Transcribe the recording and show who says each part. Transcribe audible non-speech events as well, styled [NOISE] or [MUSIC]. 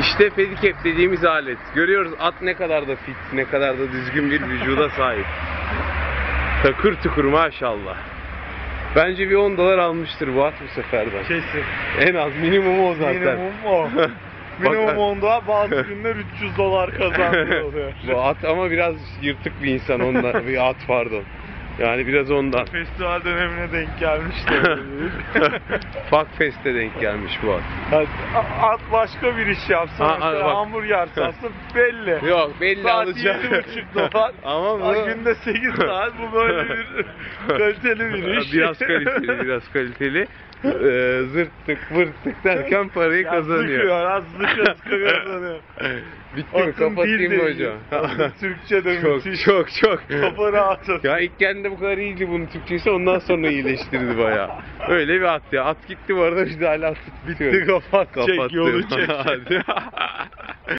Speaker 1: İşte pedikep dediğimiz alet. Görüyoruz at ne kadar da fit, ne kadar da düzgün bir vücuda sahip. Takır tukur maşallah. Bence bir 10 dolar almıştır bu at bu seferden.
Speaker 2: Kesin.
Speaker 1: En az minimum o zaten.
Speaker 2: Minimum o. [LAUGHS] Minimum
Speaker 1: Bak-
Speaker 2: onda bazı günler 300 dolar kazandığı [LAUGHS] oluyor.
Speaker 1: bu at ama biraz yırtık bir insan ondan. bir at pardon. Yani biraz ondan.
Speaker 2: Festival dönemine denk gelmiş de. [LAUGHS]
Speaker 1: Fuck Fest'e denk gelmiş bu at.
Speaker 2: Yani at başka bir iş yapsa
Speaker 1: Ha,
Speaker 2: mesela
Speaker 1: bak.
Speaker 2: hamburger satsa [LAUGHS] belli.
Speaker 1: Yok belli
Speaker 2: Saat
Speaker 1: alacak.
Speaker 2: 7,5 [LAUGHS] dolar.
Speaker 1: Ama bu...
Speaker 2: Günde 8 saat bu böyle bir kaliteli bir iş.
Speaker 1: biraz kaliteli, biraz kaliteli. Ee, zırttık vırttık derken parayı kazanıyor.
Speaker 2: Sıkıyor, az sıkıyor kazanıyor.
Speaker 1: Bitti mi? Kapatayım mı hocam?
Speaker 2: Türkçe de
Speaker 1: çok
Speaker 2: müthiş.
Speaker 1: çok çok.
Speaker 2: Kafa rahat at.
Speaker 1: Ya ilk geldiğinde bu kadar iyiydi bunun Türkçesi ondan sonra iyileştirdi bayağı. Öyle bir at ya. At gitti bu arada biz de hala at
Speaker 2: Bitti kapat, çek yolu çek.